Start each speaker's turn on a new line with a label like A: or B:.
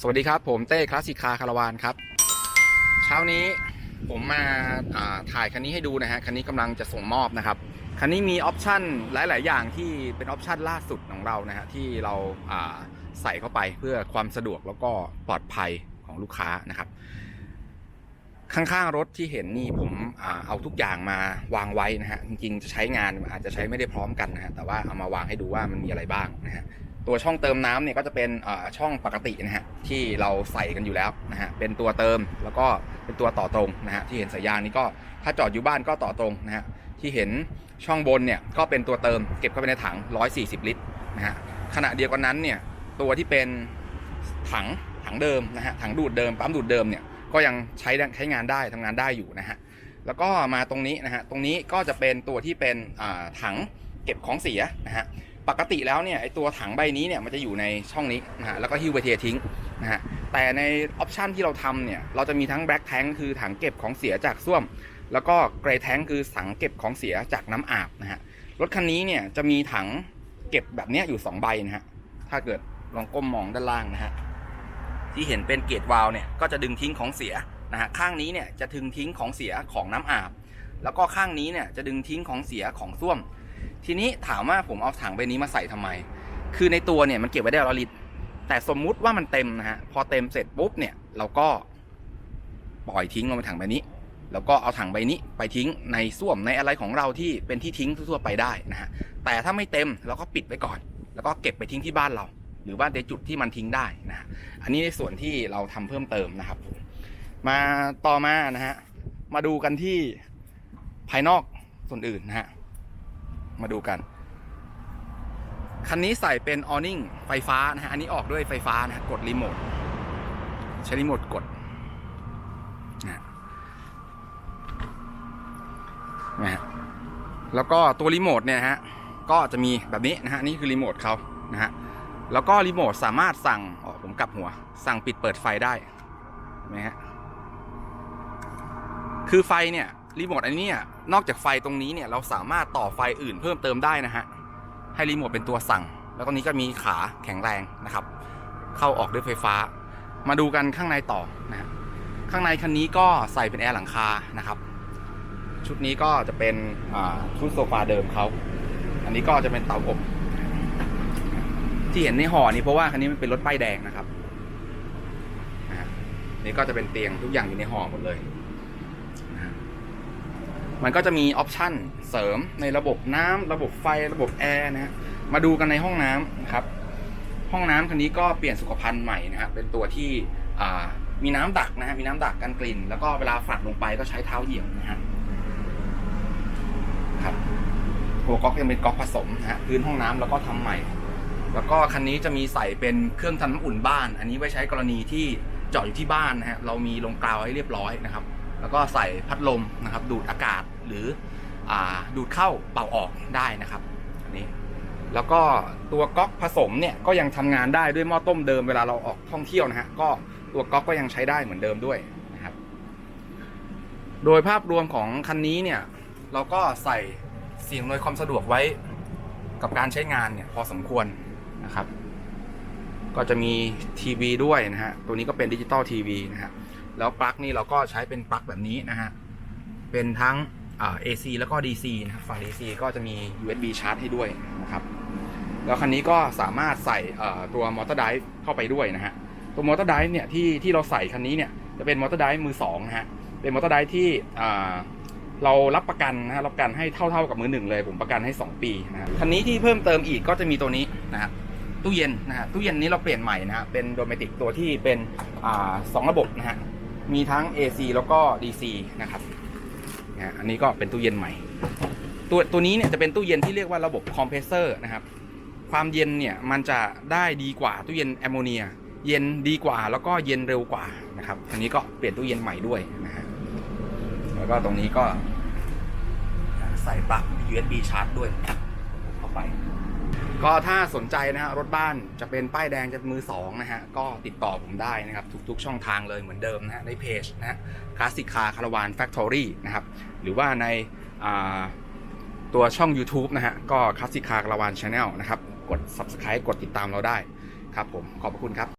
A: สวัสดีครับ ผมเต้คลาสสิกคาคาราวานครับ เช้านี้ผมมาาถ่ายคันนี้ให้ดูนะฮะคันนี้กำลังจะส่งมอบนะครับคันนี้มีออปชันหลาย ๆ อย่างที่เป็นออปชันล่าสุดของเรานะฮะที่เราาใส่เข้าไปเพื่อความสะดวกแล้วก็ปลอดภัยของลูกค้านะครับ ข้าง ๆ รถที่เห็นนี่ผมอเอาทุกอย่างมาวางไว้นะฮะจริง ๆ จะใช้งานอาจจะใช้ไม่ได้พร้อมกันนะฮะแต่ว่าเอามาวางให้ดูว่ามันมีอะไรบ้างนะฮะ ตัวช่องเติมน้ำเนี่ยก็จะเป็นช่องปกตินะฮะที่เราใส่กันอยู่แล้วนะฮะเป็นตัวเติมแล้วก็เป็นตัวต่อตรงนะฮะที่เห็นสายยางนี้ก็ถ้าจอดอยู่บ้านก็ต่อตรงนะฮะที่เห็นช่องบนเนี่ยก็เป็นตัวเติมเก็บเข้าไปในถัง 140 ลิตรนะฮะขณะเดียวกันนั้นเนี่ยตัวที่เป็นถังถังเดิมนะฮะถังดูดเดิมปั๊มดูดเดิมเนี่ยก็ยังใช้ใช้งานได้ทำงานได้อยู่นะฮะแล้วก็มาตรงนี้นะฮะตรงนี้ก็จะเป็นตัวที่เป็นถังเก็บของเสียนะฮะ ปกติแล้วเนี่ยไอตัวถังใบนี้เนี่ยมันจะอยู่ในช่องนี้นะฮะแล้วก็หิ้วไปเททิ้งนะฮะแต่ในออปชันที่เราทำเนี่ยเราจะมีทั้งแบล็ k แทงคือถังเก็บของเสียจากส้วม แล้วก็เกร y แทงคือถังเก็บของเสียจากน้ำอาบนะฮะรถคันนี้เนี่ยจะมีถังเก็บแบบเนี้ยอยู่สองใบนะฮะถ้าเกิดลองก้มมองด้านล่างนะฮะที่เห็นเป็นเกตวาลเนี่ยก็จะดึงทิ้งของเสียนะฮะข้างนี้เนี่ยจะดึงทิ้งของเสียของน้ำอาบ แล้วก็ข้างนี้เนี่ยจะดึงทิ้งของเสียของส้วม ทีนี้ถามว่าผมเอาถังใบนี้มาใส่ทำไม คือในตัวเนี่ยมันเก็บไว้ได้ร้อยลิตร แต่สมมุติว่ามันเต็มนะฮะ พอเต็มเสร็จปุ๊บเนี่ยเราก็ปล่อยทิ้งลงไปถังใบนี้ แล้วก็เอาถังใบนี้ไปทิ้งในส้วมในอะไรของเราที่เป็นที่ทิ้งทั่วไปได้นะฮะ แต่ถ้าไม่เต็มเราก็ปิดไว้ก่อน แล้วก็เก็บไปทิ้งที่บ้านเรา หรือว่าในจุดที่มันทิ้งได้นะฮะอันนี้ในส่วนที่เราทำเพิ่มเติมนะครับ มาต่อมานะฮะ มาดูกันที่ ภายนอกส่วนอื่นนะฮะ มาดูกัน คันนี้ใส่เป็นออนิ่งไฟฟ้านะฮะ อันนี้ออกด้วยไฟฟ้านะฮะ กดรีโมท ใช้รีโมทกดนะฮะนะฮะ แล้วก็ตัวรีโมทเนี่ยฮะ ก็จะมีแบบนี้นะฮะ นี่คือรีโมทเขานะฮะ แล้วก็รีโมทสามารถสั่งอ๋อผมกลับหัว สั่งปิดเปิดไฟได้นไหมฮะ คือไฟเนี่ย รีโมทอันนี้เนี่ยนอกจากไฟตรงนี้เนี่ยเราสามารถต่อไฟอื่นเพิ่มเติมได้นะฮะให้รีโมทเป็นตัวสั่ง แล้วตรงนี้ก็มีขาแข็งแรงนะครับ เข้าออกด้วยไฟฟ้า มาดูกันข้างในต่อนะฮะข้างในคันนี้ก็ใส่เป็นแอร์หลังคานะครับ ชุดนี้ก็จะเป็นชุดโซฟาเดิมเขาอันนี้ก็จะเป็นเตาอบที่เห็นในห่อนี้เพราะว่าคันนี้มันเป็นรถป้ายแดงนะครับนี่ก็จะเป็นเตียงทุกอย่างอยู่ในห่อหมดเลย มันก็จะมีออปชันเสริมในระบบน้ำระบบไฟระบบแอร์นะฮะมาดูกันในห้องน้ำนะครับ ห้องน้ำคันนี้ก็เปลี่ยนสุขภัณฑ์ใหม่นะฮะเป็นตัวที่มีน้ำดักนะฮะมีน้ำดักกันกลิ่น แล้วก็เวลาฝัดลงไปก็ใช้เท้าเหยียบนะฮะครับตัวก๊อกยังเป็นก๊อกผสมนะฮะพื้นห้องน้ำแล้วก็ทำใหม่ แล้วก็คันนี้จะมีใส่เป็นเครื่องทำน้ำอุ่นบ้าน อันนี้ไว้ใช้กรณีที่จอดอยู่ที่บ้านนะฮะเรามีลงกราวให้เรียบร้อยนะครับ แล้วก็ใส่พัดลมนะครับ ดูดอากาศหรืออดูดเข้าเป่าออกได้นะครับอันนี้แล้วก็ตัวก๊อกผสมเนี่ยก็ยังทำงานได้ด้วยหม้อต้มเดิมเวลาเราออกท่องเที่ยวนะฮะก็ตัวก๊อกก็ยังใช้ได้เหมือนเดิมด้วยนะครับ โดยภาพรวมของคันนี้เนี่ยเราก็ใส่เสียงอำนวยความสะดวกไว้กับการใช้งานเนี่ยพอสมควรนะครับ ก็จะมีทีวีด้วยนะฮะตัวนี้ก็เป็นดิจิตอลทีวีนะฮะ แล้วปลั๊กนี่เราก็ใช้เป็นปลั๊กแบบนี้นะฮะ เป็นทั้งอ่า AC แล้วก็ DC นะครับฝั่ง DC ก็จะมี USB ชาร์จให้ด้วยนะครับ แล้วคันนี้ก็สามารถใส่ตัวมอเตอร์ไดฟ์เข้าไปด้วยนะฮะ ตัวมอเตอร์ไดฟ์เนี่ยที่ที่เราใส่คันนี้เนี่ยจะเป็นมอเตอร์ไดฟ์มือสองนะฮะ เป็นมอเตอร์ไดฟ์ที่เรารับประกันนะฮะรับประกันให้เท่าๆกับมือหนึ่งเลย ผมประกันให้ 2 ปีนะฮะคันนี้ที่เพิ่มเติมอีกก็จะมีตัวนี้นะฮะตู้เย็นนะฮะตู้เย็นนี้เราเปลี่ยนใหม่นะฮะเป็นโดเมติกตัวที่เป็นอสองระบบนะฮะ มีทั้ง AC แล้วก็ DC นะครับนะอันนี้ก็เป็นตู้เย็นใหม่ ตัวตัวนี้เนี่ยจะเป็นตู้เย็นที่เรียกว่าระบบคอมเพรสเซอร์นะครับ ความเย็นเนี่ยมันจะได้ดีกว่าตู้เย็นแอมโมเนีย เย็นดีกว่าแล้วก็เย็นเร็วกว่านะครับ อันนี้ก็เปลี่ยนตู้เย็นใหม่ด้วยนะฮะ แล้วก็ตรงนี้ก็ใส่ปลั๊ก USB ชาร์จด้วยเข้าไป ก็ถ้าสนใจนะฮะรถบ้านจะเป็นป้ายแดงจะมือสองนะฮะก็ติดต่อผมได้นะครับทุกๆช่องทางเลยเหมือนเดิมนะฮะในเพจนะฮะคลาสสิกคาคาราวานแฟคทอรี่นะครับหรือว่าในาตัวช่อง YouTube นะฮะก็คลาสสิกคาคาราวานชาแนลนะครับกด Subscribe กดติดตามเราได้ครับผมขอบคุณครับ